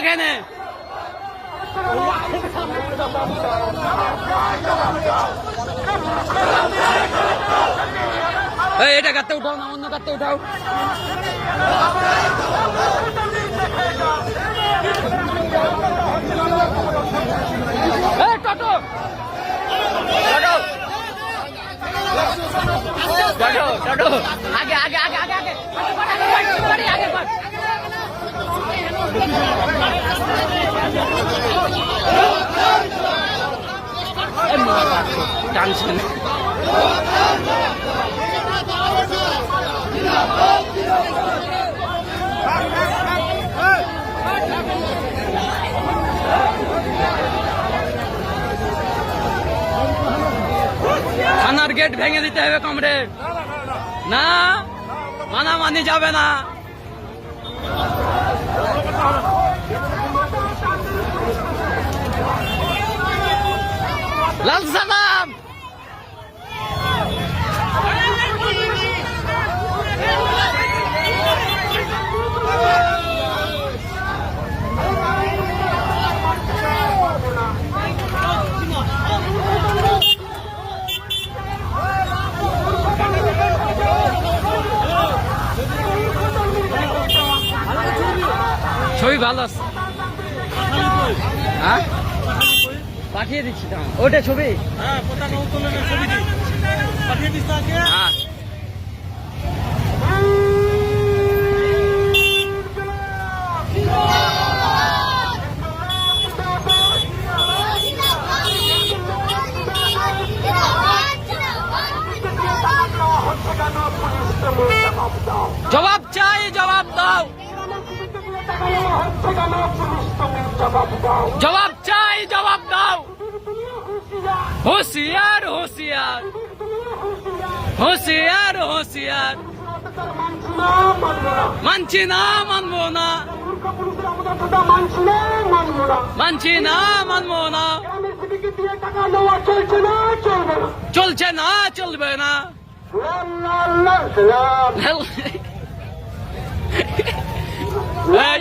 এখানে। এই, এটা কাটতে উঠাও না অন্য কাটতে উঠাও। এই মারা, টানছে না। থানার গেট ভেঙে দিতে হবে কমরেড না মানামানি যাবে না লাল সালাম ছবি ভালো আছে। হ্যাঁ? পাঠিয়ে দিচ্ছি ওটা ছবি? হ্যাঁ পতাকা উত্তোলনের ছবিটি পাঠিয়ে দিস তাকে হ্যাঁ জবাব চাই জবাব দাও জবাব চাই জবাব দাও। হোশিয়ার হোশিয়ার। হোশিয়ার হোশিয়ার। মানছি না মানবো না। মানছি না মানবো না। চলছে না চলবে না। এই,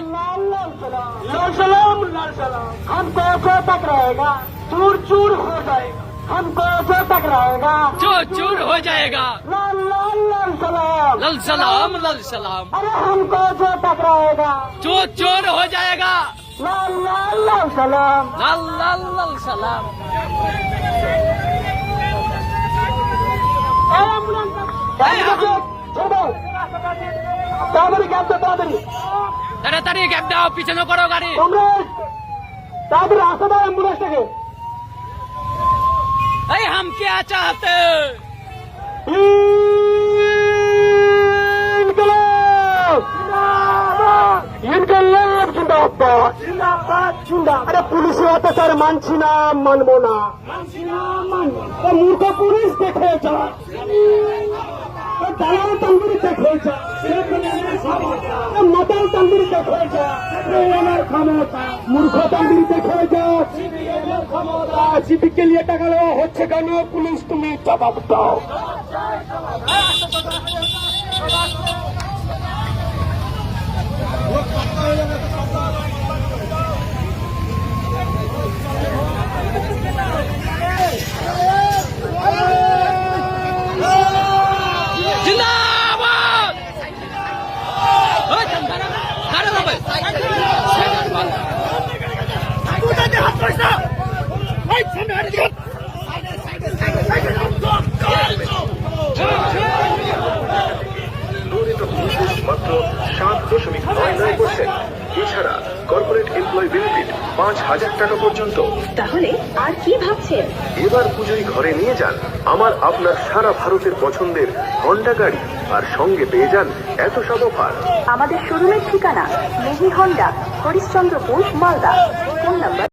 लाल सलाम लाल सलाम। हम कैसे टकराएगा चूर चूर हो जाएगा। हम कैसे टकराएगा चूर चूर हो जाएगा। लाल लाल लाल सलाम। लाल सलाम लाल सलाम। अरे हम कैसे टकराएगा चूर चूर हो जाएगा। लाल लाल लाल सलाम। लाल लाल लाल सलाम। तादरी कैसे तादरी তাড়াতাড়ি গ্যাপ দাও পিছনে করো গাড়ি। তাড়াতাড়ি আসা দাও অ্যাম্বুলেন্সটাকে এই হাম কে চাহতে আরে পুলিশের অত্যাচার মানছি না মানবো না। মূর্খ পুলিশ দেখে যা। দালাল তন্দুরি দেখে যা। মাতাল তন্দুরি দেখে যা। আমার ক্ষমতা। মূর্খ তন্দুরি দেখে যা। ক্ষমতা সিপিকে নিয়ে টাকা দেওয়া হচ্ছে কেন? পুলিশ তুমি জবাব দাও। মাত্র সাত দশমিক নয় নয় পার্সেন্ট এছাড়া কর্পোরেট এমপ্লয় বেনিফিট পাঁচ হাজার টাকা পর্যন্ত। তাহলে আর কি ভাবছেন? এবার পুজোয় ঘরে নিয়ে যান। আমার আপনার সারা ভারতের পছন্দের হন্ডা গাড়ি আর সঙ্গে পেয়ে যান এত সব অফার। আমাদের শোরুমের ঠিকানা মেহি Honda Harishchandrapur Malda. Phone number